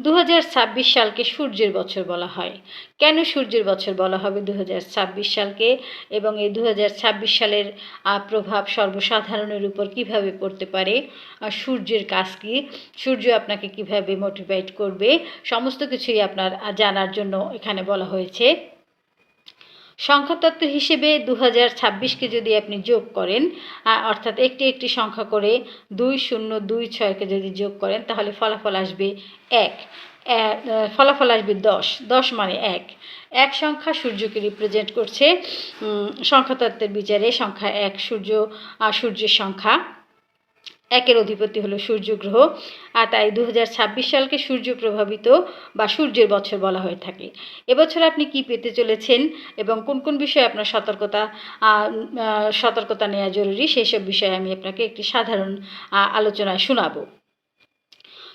দু হাজার ছাব্বিশ সালকে সূর্যের বছর বলা হয়। কেন সূর্যের বছর বলা হবে দু হাজার ছাব্বিশ সালকে? এবং এই দু হাজার ছাব্বিশ সালের প্রভাব সর্বসাধারণের উপর কীভাবে পড়তে পারে? আর সূর্যের কাজ কি? সূর্য আপনাকে কীভাবে মোটিভেট করবে? সমস্ত কিছুই আপনার জানার জন্য এখানে বলা হয়েছে। সংখ্যাতত্ত্ব হিসেবে দু হাজার ছাব্বিশকে যদি আপনি যোগ করেন অর্থাৎ একটি একটি সংখ্যা করে দুই শূন্য দুই ছয়কে যদি যোগ করেন, তাহলে ফলাফল আসবে এক। ফলাফল আসবে দশ। দশ মানে এক। এক সংখ্যা সূর্যকে রিপ্রেজেন্ট করছে সংখ্যাতত্ত্বের বিচারে সংখ্যা এক সূর্য সূর্যের সংখ্যা। একের অধিপতি হলো সূর্যগ্রহ। আর তাই দু হাজার ছাব্বিশ সালকে সূর্য প্রভাবিত বা সূর্যের বছর বলা হয়ে থাকে। এবছর আপনি কি পেতে চলেছেন এবং কোন কোন বিষয়ে আপনার সতর্কতা সতর্কতা নেওয়া জরুরি সেসব বিষয়ে আমি আপনাকে একটি সাধারণ আলোচনায় শোনাবো।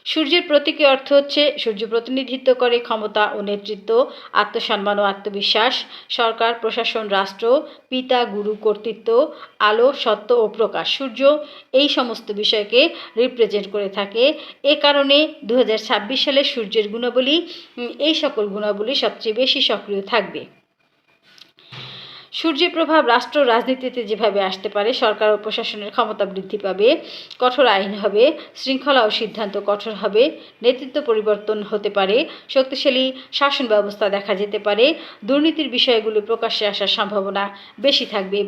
সূর্যের প্রতীকী অর্থ হচ্ছে সূর্য প্রতিনিধিত্ব করে ক্ষমতা ও নেতৃত্ব, আত্মসম্মান ও আত্মবিশ্বাস, সরকার, প্রশাসন, রাষ্ট্র, পিতা, গুরু, কর্তৃত্ব, আলো, সত্য ও প্রকাশ। সূর্য এই সমস্ত বিষয়কে রিপ্রেজেন্ট করে থাকে। এ কারণে দু হাজার ছাব্বিশ সালে সূর্যের গুণাবলী এই সকল গুণাবলী সবচেয়ে বেশি সক্রিয় থাকবে। সূর্যের প্রভাব রাষ্ট্র রাজনীতিতে যেভাবে আসতে পারে, সরকার ও প্রশাসনের ক্ষমতা বৃদ্ধি পাবে, কঠোর আইন হবে, শৃঙ্খলা ও সিদ্ধান্ত কঠোর হবে, নেতৃত্ব পরিবর্তন হতে পারে, শক্তিশালী শাসন ব্যবস্থা দেখা যেতে পারে, দুর্নীতির বিষয়গুলো প্রকাশ্যে আসার সম্ভাবনা বেশি থাকবে এই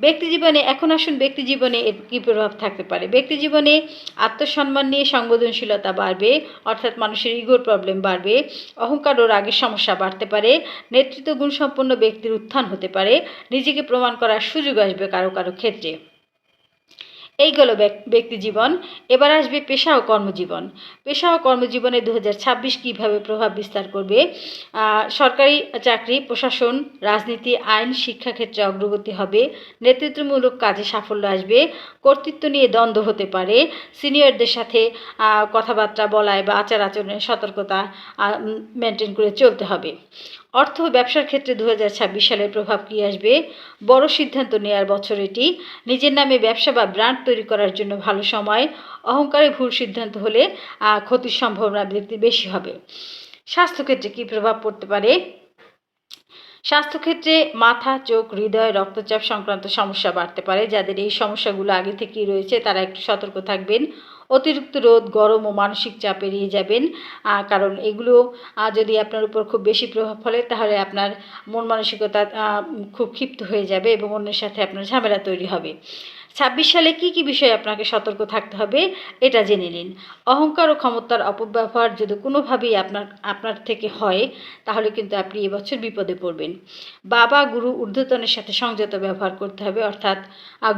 বছর ব্যক্তিজীবনে এখন আসুন ব্যক্তি জীবনে এর কী প্রভাব থাকতে পারে? ব্যক্তি জীবনে আত্মসম্মান নিয়ে সংবেদনশীলতা বাড়বে, অর্থাৎ মানুষের ইগোর প্রবলেম বাড়বে, অহংকার ও রাগের সমস্যা বাড়তে পারে, নেতৃত্ব গুণসম্পন্ন ব্যক্তির উত্থান হতে পারে, নিজেকে প্রমাণ করার সুযোগ আসবে কারও কারও ক্ষেত্রে। এই গেল ব্যক্তি জীবন। এবার আসবে পেশা ও কর্মজীবন। পেশা ও কর্মজীবনে দু হাজার ছাব্বিশ কীভাবে প্রভাব বিস্তার করবে? সরকারি চাকরি, প্রশাসন, রাজনীতি, আইন, শিক্ষাক্ষেত্রে অগ্রগতি হবে। নেতৃত্বমূলক কাজে সাফল্য আসবে। কর্তৃত্ব নিয়ে দ্বন্দ্ব হতে পারে। সিনিয়রদের সাথে কথাবার্তা বলায় বা আচার আচরণের সতর্কতা মেনটেন করে চলতে হবে। অর্থ ব্যবসার ক্ষেত্রে দু সালের প্রভাব কী আসবে? বড় সিদ্ধান্ত নেওয়ার বছর এটি। নিজের নামে ব্যবসা বা ব্র্যান্ড তৈরি করার জন্য ভালো সময়, অহংকারে ভুল সিদ্ধান্ত হলে ক্ষতির সম্ভাবনা বৃদ্ধি বেশি হবে। স্বাস্থ্যক্ষেত্রে কী প্রভাব পড়তে পারে? স্বাস্থ্যক্ষেত্রে মাথা, চোখ, হৃদয়, রক্তচাপ সংক্রান্ত সমস্যা বাড়তে পারে। যাদের এই সমস্যাগুলো আগে থেকেই রয়েছে, তারা একটু সতর্ক থাকবেন। অতিরিক্ত রোদ, গরম ও মানসিক চাপ এড়িয়ে যাবেন। কারণ এগুলো যদি আপনার উপর খুব বেশি প্রভাব ফলে, তাহলে আপনার মন মানসিকতা খুব ক্ষিপ্ত হয়ে যাবে এবং অন্যের সাথে আপনার ঝামেলা তৈরি হবে। ছাব্বিশ সালে কি কি বিষয়ে আপনাকে সতর্ক থাকতে হবে, এটা জেনে নিন। অহংকার ও ক্ষমতার অপব্যবহার যদি কোনোভাবেই আপনার আপনার থেকে হয়, তাহলে কিন্তু আপনি এবছর বিপদে পড়বেন। বাবা, গুরু ঊর্ধ্বতনের সাথে সংযত ব্যবহার করতে হবে, অর্থাৎ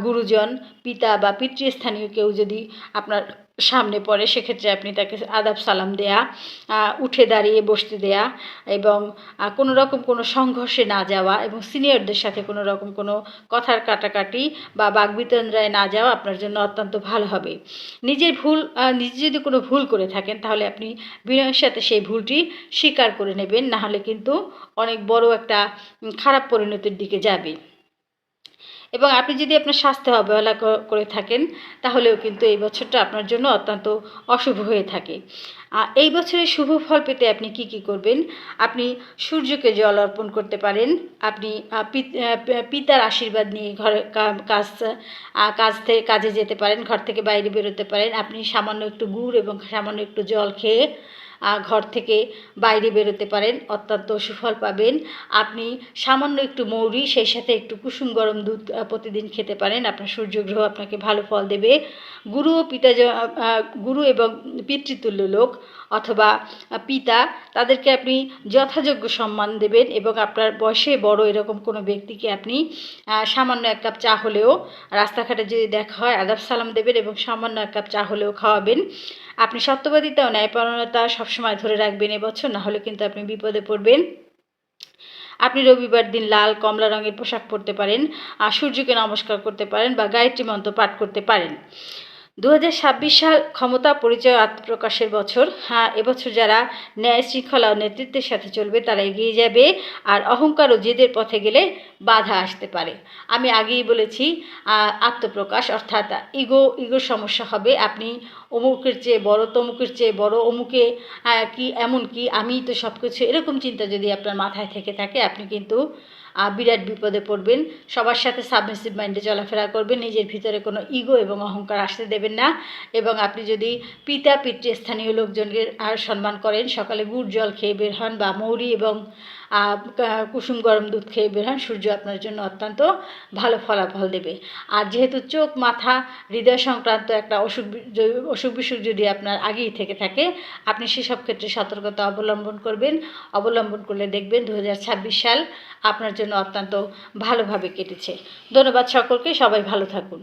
গুরুজন, পিতা বা পিতৃস্থানীয় কেউ যদি আপনার সামনে পড়ে, সেক্ষেত্রে আপনি তাকে আদাব সালাম দেয়া উঠে দাঁড়িয়ে বসতে দেয়া এবং কোনো রকম কোনো সংঘর্ষে না যাওয়া এবং সিনিয়রদের সাথে কোনো রকম কোনো কথার কাটাকাটি বা বাগবিতন্দ্রায় না যাওয়া আপনার জন্য অত্যন্ত ভালো হবে। নিজের ভুল নিজে যদি কোনো ভুল করে থাকেন, তাহলে আপনি বিনয়ের সাথে সেই ভুলটি স্বীকার করে নেবেন, নাহলে কিন্তু অনেক বড় একটা খারাপ পরিণতির দিকে যাবে। এবং আপনি যদি আপনার স্বাস্থ্য অবহেলা করে থাকেন, তাহলেও কিন্তু এই বছরটা আপনার জন্য অত্যন্ত অশুভ হয়ে থাকে। এই বছরের শুভ ফল পেতে আপনি কি কি করবেন? আপনি সূর্যকে জল অর্পণ করতে পারেন, আপনি পিতার আশীর্বাদ নিয়ে ঘরে কাজ কাজ থেকে কাজে যেতে পারেন, ঘর থেকে বাইরে বেরোতে পারেন, আপনি সামান্য একটু গুড় এবং সামান্য একটু জল খেয়ে ঘর থেকে বাইরে বেরোতে পারেন। অত্যন্ত সুফল পাবেন। আপনি সামান্য একটু মৌরি, সেই সাথে একটু কুসুম গরম দুধ প্রতিদিন খেতে পারেন। আপনার সূর্যগ্রহ আপনাকে ভালো ফল দেবে। গুরু ও পিতা গুরু এবং পিতৃতুল্য লোক অথবা পিতা, তাদেরকে আপনি যথাযোগ্য সম্মান দেবেন এবং আপনার বয়সে বড় এরকম কোনো ব্যক্তিকে আপনি সামান্য এক কাপ চা হলেও রাস্তাঘাটে যদি দেখা হয়, আদাব সালাম দেবেন এবং সামান্য এক কাপ চা হলেও খাওয়াবেন। আপনি সত্যবাদিতা ও ন্যায়পরায়ণতা সবসময় ধরে রাখবেন এবছর, না হলে কিন্তু আপনি বিপদে পড়বেন। আপনি রবিবার দিন লাল কমলা রঙের পোশাক পরতে পারেন আর সূর্যকে নমস্কার করতে পারেন বা গায়ত্রী মন্ত্র পাঠ করতে পারেন। দু হাজার ছাব্বিশ সাল ক্ষমতা পরিচয় আত্মপ্রকাশের বছর। হ্যাঁ এবছর যারা ন্যায় শৃঙ্খলা ও নেতৃত্বের সাথে চলবে, তারা এগিয়ে যাবে আর অহংকার ও জেদের পথে গেলে বাধা আসতে পারে। আমি আগেই বলেছি আত্মপ্রকাশ অর্থাৎ ইগো, ইগোর সমস্যা হবে। আপনি অমুকের চেয়ে বড়, তমুকের চেয়ে বড়, অমুকে কি, এমন কি, আমি তো সব কিছু এরকম চিন্তা যদি আপনার মাথায় থেকে থাকে, আপনি কিন্তু বিরাট বিপদে পড়বেন। সবার সাথে সাবমিসিভ মাইন্ডে চলাফেরা করবেন। নিজের ভিতরে কোনো ইগো এবং অহংকার আসতে দেবেন না। এবং আপনি যদি পিতা পিতৃ স্থানীয় লোকজনকে আর সম্মান করেন, সকালে গুড় জল খেয়ে বের হন বা মৌরি এবং কুসুম গরম দুধ খেয়ে বের হন। সূর্য আপনার জন্য অত্যন্ত ভালো ফলাফল দেবে। আর যেহেতু চোখ, মাথা, হৃদয় সংক্রান্ত একটা অসুখ অসুখ বিসুখ যদি আপনার আগেই থেকে থাকে, আপনি সেসব ক্ষেত্রে সতর্কতা অবলম্বন করবেন। অবলম্বন করলে দেখবেন দু হাজার ছাব্বিশ সাল আপনার জন্য অত্যন্ত ভালোভাবে কেটেছে। ধন্যবাদ সকলকে। সবাই ভালো থাকুন।